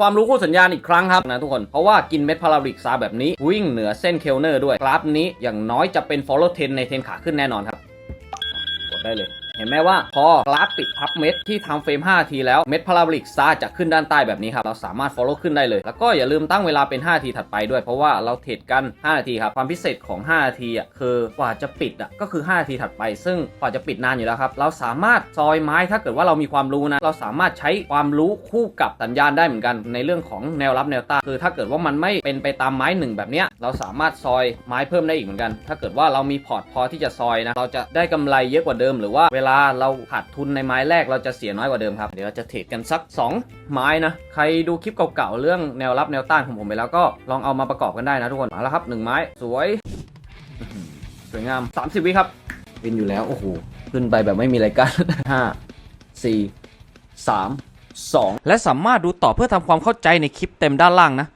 ความรู้คู่สัญญาณอีกครั้งครับนะทุกคน เพราะว่ากินเม็ดพาราบริกซาแบบนี้วิ่งเหนือเส้นเคลเนอร์ด้วย กราฟนี้อย่างน้อยจะเป็น follow trend ในเทนขาขึ้นแน่นอนครับ กดได้เลย เห็นไหมว่าพอกราฟปิดพับเม็ดที่ทำเฟรม5ทีแล้วเม็ดพาราบริกซาจะขึ้นด้านใต้แบบนี้ครับ เราสามารถ follow ขึ้นได้เลย แล้วก็อย่าลืมตั้งเวลาเป็น 5 ทีถัดไปด้วย เพราะว่าเราเทรดกัน 5 นาทีครับ ความพิเศษของ 5 นาทีอะคือกว่าจะปิดอะก็คือ 5 นาทีถัดไป ซึ่งกว่าจะปิดนานอยู่แล้วครับ เราสามารถซอยไม้ถ้าเกิดว่าเรามีความรู้นะ เราสามารถใช้ความรู้คู่กับสัญญาณได้เหมือนกันในเรื่องของแนวรับแนวต้านคือ ถ้าเกิดว่ามันไม่เป็นไปตามไม้หนึ่งแบบเนี้ยเราสามารถซอยไม้เพิ่มได้อีกเหมือนกัน ถ้าเกิดว่าเรามีพอร์ตพอที่จะซอยนะเราจะได้กำไรเยอะกว่าเดิมหรือว่าเวลาเราขาดทุนในไม้แรกเราจะเสียน้อยกว่าเดิมครับ เดี๋ยวเราจะเทรดกันสัก 2 ไม้นะ ใครดูคลิปเก่าๆ เรื่องแนวรับแนวต้านของผมไปแล้วก็ลองเอามาประกอบกันได้นะทุกคน มาแล้วครับหนึ่งไม้สวยอื้อหือสวยงาม 30 วิครับเป็นอยู่แล้ว โอ้โห ขึ้นไปแบบไม่มีอะไรกันห้าสี่สามสองและสามารถดูต่อเพื่อทำความเข้าใจในคลิปเต็มด้านล่างนะ